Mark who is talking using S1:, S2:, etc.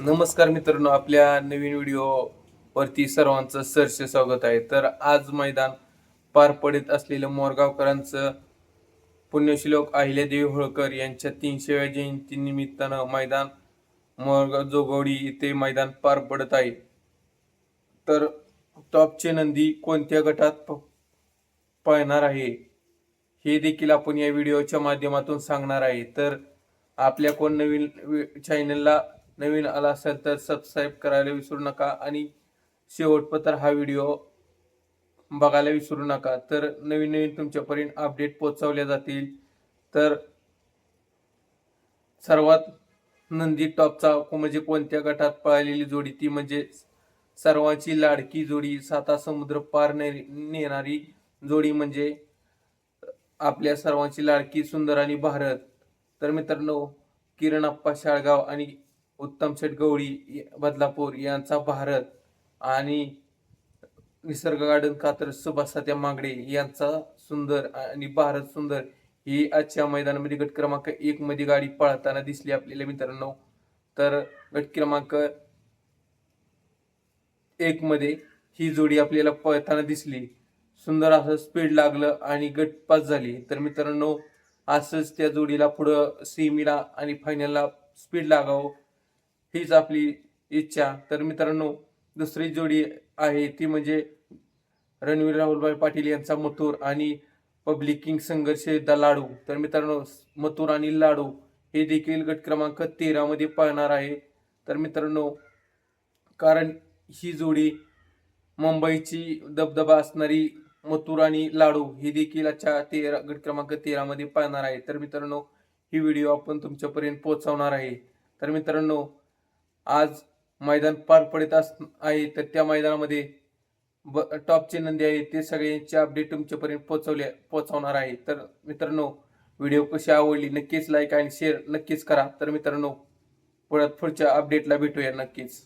S1: नमस्कार मित्रांनो आपल्या नवीन व्हिडिओ वरती सर्वांचं सरसे स्वागत आहे. तर आज मैदान पार पडत असलेलं मोरगावकरांचं पुण्यश्लोक अहिल्यादेवी होळकर यांच्या तीनशेव्या जयंती निमित्तानं मैदान मोरगाव जोगवडी इथे मैदान पार पडत आहे. तर टॉपचे नंदी कोणत्या गटात प- पळणार आहे? हे देखील आपण या व्हिडिओच्या माध्यमातून सांगणार आहे. तर आपल्या कोण नवीन चॅनलला नवीन आला असेल तर सबस्क्राईब करायला विसरू नका आणि शेवटपत्र हा व्हिडिओ बघायला विसरू नका. तर नवीन नवीन तुमच्यापर्यंत अपडेट पोचवले जातील. तर सर्वात नंदी टॉपचा म्हणजे कोणत्या गटात पळालेली जोडी? ती म्हणजे सर्वांची लाडकी जोडी साता समुद्र पार ने- नेणारी जोडी म्हणजे आपल्या सर्वांची लाडकी सुंदर आणि भारत. तर मित्रांनो किरण अप्पा शाळगाव आणि उत्तम शेठ गवळी बदलापूर यांचा भारत आणि निसर्ग गार्डन कात्र सुभाषात्या मागडे यांचा सुंदर आणि भारत सुंदर ही आजच्या मैदानामध्ये गट क्रमांक एक मध्ये गाडी पळताना दिसली आपल्याला मित्रांनो. तर गट क्रमांक एक मध्ये ही जोडी आपल्याला पळताना दिसली. सुंदर असं स्पीड लागलं आणि गट पास झाली. तर मित्रांनो असंच त्या जोडीला पुढं सेमीला आणि फायनलला स्पीड लागावं. हीच आपली इच्छा. तर मित्रांनो दुसरी जोडी आहे ती म्हणजे रणवीर राहुलभाई पाटील यांचा मथुर आणि पब्लिक किंग संघर्ष द लाडू. तर मित्रांनो मथुर आणि लाडू हे देखील गट क्रमांक तेरामध्ये पाहणार पाळणार आहे. तर मित्रांनो कारण ही जोडी मुंबईची दबदबा असणारी मथुर आणि लाडू ही देखील आजच्या तेरा गट क्रमांक तेरामध्ये पाहणार पाळणार आहे. तर मित्रांनो ही व्हिडिओ आपण तुमच्यापर्यंत पोहोचवणार आहे. तर मित्रांनो आज मैदान पार पडत अस आहे तर त्या मैदानामध्ये ब टॉपचे नंदी आहे ते सगळ्यांचे अपडेट तुमच्यापर्यंत पोचवले पोचवणार आहे. तर मित्रांनो व्हिडिओ कशी आवडली नक्कीच लाईक आणि शेअर नक्कीच करा. तर मित्रांनो परत पुढच्या अपडेटला भेटूया नक्कीच.